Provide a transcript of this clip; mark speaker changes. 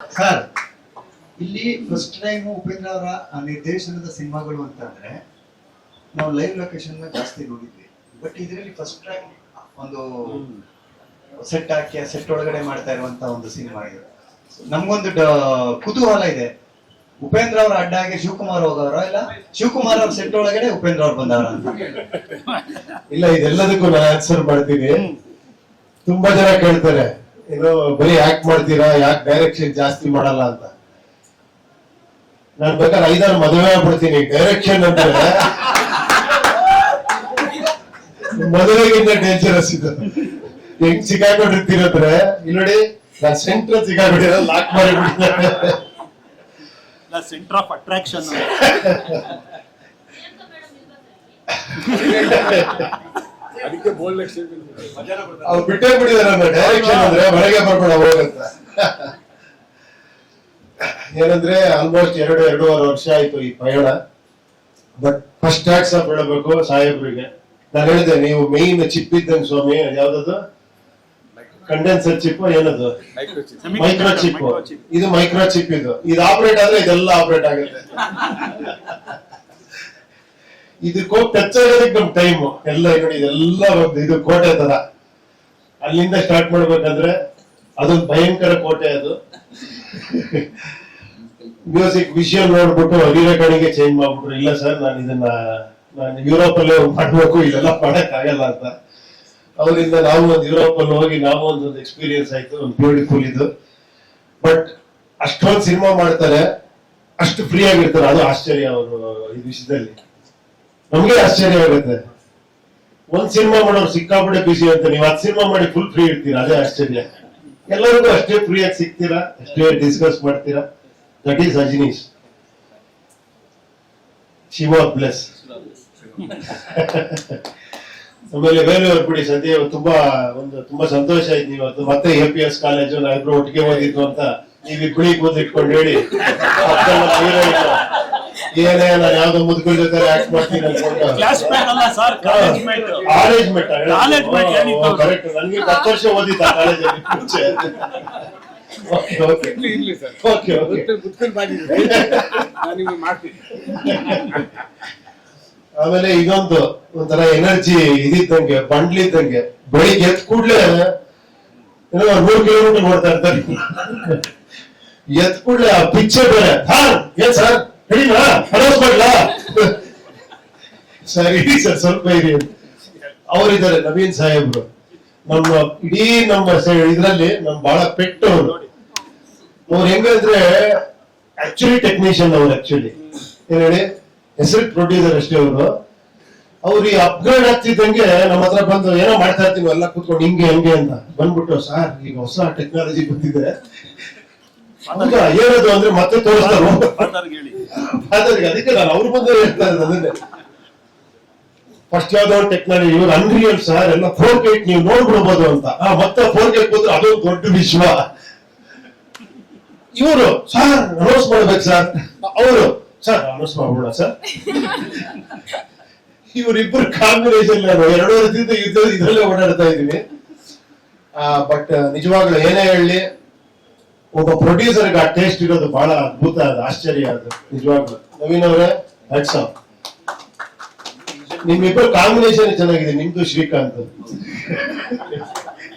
Speaker 1: Sir ಇಲ್ಲಿ first time Upendra ಅವರ ನಿರ್ದೇಶನದ ಸಿನಿಮಾಗಳು ಅಂತಂದ್ರೆ ನಾವು ಲೈವ್ ಲೊಕೇಶನ್ ಜಾಸ್ತಿ ನೋಡಿದ್ವಿ. ಬಟ್ ಇದರಲ್ಲಿ ಫಸ್ಟ್ ಟೈಮ್ ಒಂದು ಸೆಟ್ ಹಾಕಿ ಸೆಟ್ ಒಳಗಡೆ ಮಾಡ್ತಾ ಇರುವಂತ ಒಂದು ಸಿನಿಮಾ ಇದು. ನಮ್ಗೊಂದು ಕುತೂಹಲ ಇದೆ. ಉಪೇಂದ್ರ ಅವರ ಅಡ್ಡಾಗೆ ಶಿವಕುಮಾರ್ ಹೋಗವ್ರ ಇಲ್ಲ? ಶಿವಕುಮಾರ್ ಅವ್ರ ಸೆಟ್ ಒಳಗಡೆ ಉಪೇಂದ್ರ ಅವ್ರು ಬಂದವರ ಅಂತ?
Speaker 2: ಇಲ್ಲ ಇದೆಲ್ಲದಕ್ಕೂ ನಾನು ಆನ್ಸರ್ ಮಾಡ್ತೀನಿ. ತುಂಬಾ ಜನ ಕೇಳ್ತಾರೆ. ಇದು ಬರೀ ಯಾಕೆ ಮಾಡ್ತೀರಾ ಯಾಕೆ ಡೈರೆಕ್ಷನ್ ಜಾಸ್ತಿ ಮಾಡಲ್ಲ ಅಂತ? ನಾನು ಬೇಕಾದ್ರೆ ಐದಾರು ಮದುವೆ ಆಗ್ಬಿಡ್ತೀನಿ ಡೈರೆಕ್ಷನ್ ಅಂತ ಮದುವೆಗಿಂತ ಡೇಂಜರಸ್ ಇದು. ಹೆಂಗ್ ಸಿಕ್ಕಾಕೊಂಡಿರ್ತೀರಂದ್ರೆ ಇಲ್ಲಿ ನೋಡಿ ನಾನ್ ಸೆಂಟ್ರಲ್ ಸಿಕ್ಕಾಕೊಂಡಿರೋ ಲಾಕ್ ಮಾಡಿಬಿಡ್ತೀನಿ
Speaker 3: ಸೆಂಟರ್ ಆಫ್ ಅಟ್ರಾಕ್ಷನ್
Speaker 4: ಅದಕ್ಕೆ ಬೋಲ್ಡ್
Speaker 2: ಅವ್ರು ಬಿಟ್ಟೇ ಬಿಟ್ಟಿದಾರೆ ಡೈರೆಕ್ಷನ್ ಅಂದ್ರೆ ಮನೆಗೆ ಬರ್ಬೇಡ ಹೋಗಂತ ಏನಂದ್ರೆ ಆಲ್ಮೋಸ್ಟ್ ಎರಡು ಎರಡೂವರೆ ವರ್ಷ ಆಯ್ತು ಈ ಪಯಣ ಬಟ್ ಫಸ್ಟ್ ಟ್ಯಾಕ್ಸ್ ಆಫ್ ಹೇಳಬೇಕು ಸಾಹೇಬ್ರಿಗೆ. ನಾನು ಹೇಳಿದೆ ನೀವು ಮೇನ್ ಚಿಪ್ ಇದ್ದಂಗೆ ಸ್ವಾಮಿ ಯಾವ್ದದು? ಕಂಡೆನ್ಸರ್ ಚಿಪ್ ಏನದು? ಮೈಕ್ರೋ ಚಿಪ್ ಇದು ಮೈಕ್ರೋ ಚಿಪ್ ಇದು. ಇದು ಆಪರೇಟ್ ಆದ್ರೆ ಇದೆಲ್ಲ ಆಪರೇಟ್ ಆಗುತ್ತೆ. ಇದಕ್ಕೆ ಟಚ್ ನಮ್ ಟೈಮ್ ಎಲ್ಲ ನೋಡಿ ಇದೆಲ್ಲ ಒಂದು ಇದು ಕೋಟೆ ತರ. ಅಲ್ಲಿಂದ ಸ್ಟಾರ್ಟ್ ಮಾಡ್ಬೇಕಂದ್ರೆ ಅದೊಂದು ಭಯಂಕರ ಕೋಟೆ ಅದು. ಮ್ಯೂಸಿಕ್ ವಿಷಯ ನೋಡ್ಬಿಟ್ಟು ರೆಕಾರ್ಡಿಂಗ್ ಚೇಂಜ್ ಮಾಡ್ಬಿಟ್ರು. ಇಲ್ಲ ಸರ್ ನಾನು ಇದನ್ನ, ನಾನು ಯುರೋಪ್ ಅಲ್ಲೇ ಮಾಡ್ಬೇಕು ಇಲ್ಲೆಲ್ಲ ಮಾಡಕ್ ಆಗಲ್ಲ ಅಂತ. ಅವರಿಂದ ನಾವು ಒಂದು ಯುರೋಪ್ ಅಲ್ಲಿ ಹೋಗಿ ನಾವು ಒಂದೊಂದು ಎಕ್ಸ್ಪೀರಿಯನ್ಸ್ ಆಯ್ತು, ಒಂದು ಬ್ಯೂಟಿಫುಲ್ ಇದು. ಬಟ್ ಅಷ್ಟೊಂದು ಸಿನಿಮಾ ಮಾಡ್ತಾರೆ, ಅಷ್ಟು ಫ್ರೀ ಆಗಿರ್ತಾರೆ. ಅದು ಆಶ್ಚರ್ಯ ಅವರು ಈ ವಿಷಯದಲ್ಲಿ. ನಮ್ಗೆ ಆಶ್ಚರ್ಯ ಆಗುತ್ತೆ. ಒಂದ್ ಸಿನಿಮಾ ಮಾಡೋರು ಸಿಕ್ಕಾಪಟ್ಟೆ ಬಿಸಿ ಅಂತ ನೀವು ಅದ್ ಸಿನಿಮಾ ಮಾಡಿ ಫುಲ್ ಫ್ರೀ ಇರ್ತೀರಾ? ಅದೇ ಆಶ್ಚರ್ಯ. ಎಲ್ಲರಿಗೂ ಅಷ್ಟೇ ಫ್ರೀ ಆಗಿ ಸಿಗ್ತೀರಾ? ಅಷ್ಟೇ ಡಿಸ್ಕಸ್ ಮಾಡ್ತೀರಾ? That is Ajaneesh Shiva plus ಆಮೇಲೆ ಬೇರೆ ಬಿಡಿ ಸದ್ಯ ತುಂಬಾ ಒಂದು ತುಂಬಾ ಸಂತೋಷ ಆಯ್ತು. ಇವತ್ತು ಮತ್ತೆ ಎ ಪಿ ಎಸ್ ಕಾಲೇಜು ನಾವಿಬ್ರು ಒಟ್ಟಿಗೆ ಓದಿದ್ದು ಅಂತ ನೀವು ಇಬ್ಬಳಿ ಕೂದ್ ಇಟ್ಕೊಂಡು ಹೇಳಿ. ಏನೇ ಅಲ್ಲ ಯಾವ್ದೋ ಜೊತೆ ಆಕ್ಟ್ ಮಾಡ್ತೀನಿ ಅನ್ಕೊಂಡು
Speaker 3: ಕ್ಲಾಸ್ ಮೇಟ್ ಅಲ್ಲ sir college mate
Speaker 2: college mate
Speaker 3: College mate ಹೇಳಿದ್ದು.
Speaker 2: ಕರೆಕ್ಟ್ ನನಗೆ ಹತ್ತು ವರ್ಷ ಓದಿದ್ದ ಕಾಲೇಜಲ್ಲಿ ಮುಂಚೆ. Okay okay.
Speaker 4: ಇರ್ಲಿ ಸರ್
Speaker 2: ಓಕೆ ಓಕೆ.
Speaker 4: ಕುತ್ಕೊಂಡು ಬಂದಿದ್ದೆ ನಾನು ನಿಮ್ಗೆ ಮಾಡ್ತೀನಿ.
Speaker 2: ಆಮೇಲೆ ಇದೊಂದು ಒಂಥರ ಎನರ್ಜಿ ಇದಿದ್ದಂಗೆ ಬಂಡ್ಲಿದ್ದಂಗೆ ಬೆಳಿಗ್ಗೆ ಎದ್ ಕೂಡ್ಲೆ ಏನೋ ನೂರು ಮೂರ್ ಕಿಲೋಮೀಟರ್ ನೋಡ್ತಾ ಇರ್ತಾರೆ. ಎದ್ ಕೂಡ್ಲೆ ಆ ಪಿಚ್ಚೆ ಬೇರೆ. ಹಾ ಏನ್ ಸರ್ ಸರಿ, ಸರ್, ಸ್ವಲ್ಪ ಇರಿ. ಅವರಿದ್ದಾರೆ, ನವೀನ್ ಸಾಹೇಬ್ರು. ನಮ್ಮ ಇಡೀ ನಮ್ಮ ಇದರಲ್ಲಿ ನಮ್ ಬಹಳ ಪೆಟ್ಟು ಅವರು ಹೆಂಗಂದ್ರೆ ಆಕ್ಚುಲಿ ಟೆಕ್ನಿಷಿಯನ್ ಅವ್ರು ಆಕ್ಚುಲಿ ಏನ್ ಹೇಳಿ? ಹೆಸರು ಪ್ರೊಡ್ಯೂಸರ್ ಅಷ್ಟೇ ಅವರು. ಅವ್ರು ಈ ಅಪ್ಗ್ರೇಡ್ ಆಗ್ತಿದ್ದಂಗೆ ನಮ್ಮ ಹತ್ರ ಬಂದು ಏನೋ ಮಾಡ್ತಾ ಇರ್ತೀವಿ ಎಲ್ಲ ಕೂತ್ಕೊಂಡು ಹಿಂಗೆ, ಹಂಗೆ ಅಂತ. ಬಂದ್ಬಿಟ್ಟು, ಸರ್, ಈಗ ಹೊಸ ಟೆಕ್ನಾಲಜಿ ಹೌದಾ ಏನದು ಅಂದ್ರೆ ಮತ್ತೆ ತೋರಿಸ್ತಾರೆ ಅದಕ್ಕೆ ನಾನು ಅವ್ರ ಮುಂದೆ ಹೇಳ್ತಾ ಇರೋದು ಅದನ್ನೇ ಫಸ್ಟ್ ಯಾವ್ದೋ ಟೆಕ್ನಾಲಜಿ ಇವ್ರು ಅನ್ರಿಯಲ್ ಸರ್ ಎಲ್ಲ ಫೋರ್ ಗೇಟ್ ನೀವು ನೋಡ್ಬಿಡ್ಬೋದು ಅಂತ. ಆ, ಮತ್ತೆ ಫೋರ್ ಗೇಟ್ ಬಂದ್ರೆ ಅದೊಂದು ದೊಡ್ಡ ವಿಶ್ವ. ಇವರು ಸರ್ ಅನೌನ್ಸ್ ಮಾಡ್ಬೇಕು ಸರ್ ಅವರು ಸರ್ ಅನೌನ್ಸ್ ಮಾಡ್ಬಿಡ ಸರ್ ಇವರಿಬ್ಬರು ಕಾಂಬಿನೇಷನ್ ಎರಡು ವರ್ಷದಿಂದ ಯುದ್ಧ ಇದರಲ್ಲೇ ಓಡಾಡ್ತಾ ಇದ್ದೀನಿ ಬಟ್ ನಿಜವಾಗ್ಲೂ ಏನೇ ಹೇಳಿ ಒಬ್ಬ ಪ್ರೊಡ್ಯೂಸರ್ಗೆ ಆ ಟೇಸ್ಟ್ ಇರೋದು ಬಹಳ ಅದ್ಭುತ, ಅದು ಆಶ್ಚರ್ಯ, ಅದು ನಿಜವಾಗ್ಲೂ. ನವೀನ್ ಅವರೇ ಹ್ಯಾಟ್ಸ್ ಆಫ್ ನಿಮ್ಮಿಬ್ಬರು ಕಾಂಬಿನೇಷನ್ ಚೆನ್ನಾಗಿದೆ, ನಿಮ್ದು ಶ್ರೀಕಾಂತ್